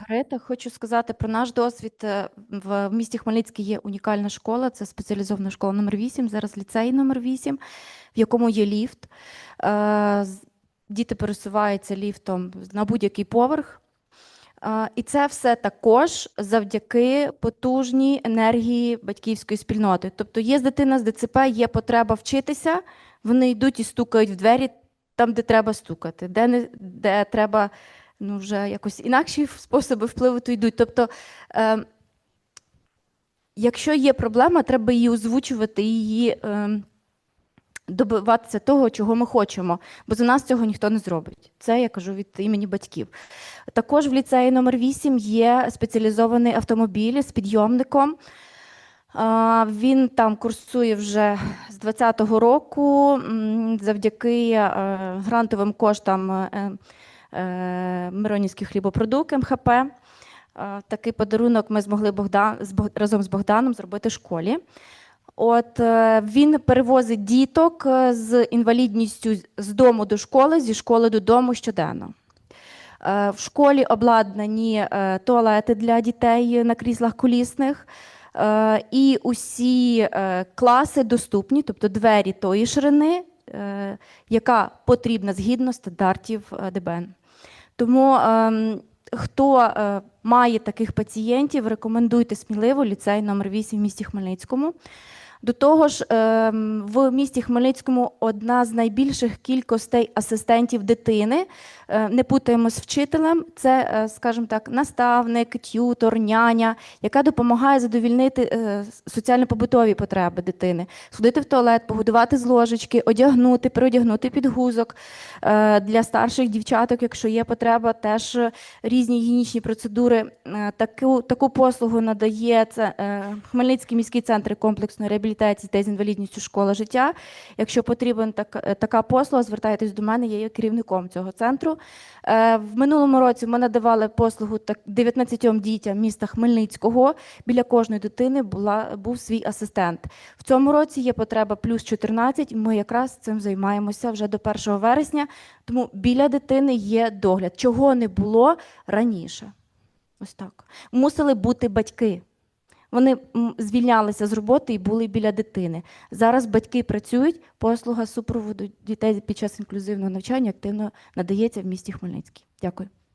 Грита, хочу сказати про наш досвід. Е, В місті Хмельницький є унікальна школа, це спеціалізована школа номер 8, зараз ліцей номер 8, в якому є ліфт. Е, Діти пересуваються ліфтом на будь-який поверх. Е, І це все також завдяки потужній енергії батьківської спільноти. Тобто є дитина з ДЦП, є потреба вчитися, вони йдуть і стукають в двері там, де треба стукати, де, не, де треба ну, вже якось інакші способи впливу то йдуть. Тобто, е, якщо є проблема, треба її озвучувати, її е, добиватися того, чого ми хочемо, бо за нас цього ніхто не зробить. Це я кажу від імені батьків. Також в ліцеї номер 8 є спеціалізований автомобіль з підйомником. Він там курсує вже з 2020 року завдяки е, грантовим коштам е, е, хлібопродукт МХП. Е, Такий подарунок ми змогли Богдан, разом з Богданом зробити школі. От е, він перевозить діток з інвалідністю з- дому до школи, зі школи додому щоденно. В школі обладнані туалети для дітей на кріслах колісних, і усі класи доступні, тобто двері тої ширини, яка потрібна згідно стандартів е, ДБН. Тому ем, хто е, має таких пацієнтів, рекомендуйте сміливо ліцей номер 8 в місті Хмельницькому. До того ж, ем, в місті Хмельницькому одна з найбільших кількостей асистентів дитини. Е, Не путаємо з вчителем. Це, е, скажімо так, наставник, т'ютор, няня, яка допомагає задовільнити е, соціально-побутові потреби дитини, сходити в туалет, погодувати з ложечки, одягнути, переодягнути підгузок. Для старших дівчаток, якщо є потреба, теж різні гігієнічні процедури. Таку, таку послугу надає це Хмельницький міський центр комплексної реабілітації дітей з інвалідністю школа життя. Якщо потрібна так, е, така послуга, звертайтесь до мене, я є керівником цього центру. Е, В минулому році ми надавали послугу так 19 дітям міста Хмельницького. Біля кожної дитини була, був свій асистент. В цьому році є потреба плюс 14, ми якраз цим займаємося вже до 1 вересня. Тому біля дитини є догляд, чого не було раніше. Ось так. Мусили бути батьки. Вони звільнялися з роботи і були біля дитини. Зараз батьки працюють, послуга супроводу дітей під час інклюзивного навчання активно надається в місті Хмельницький. Дякую.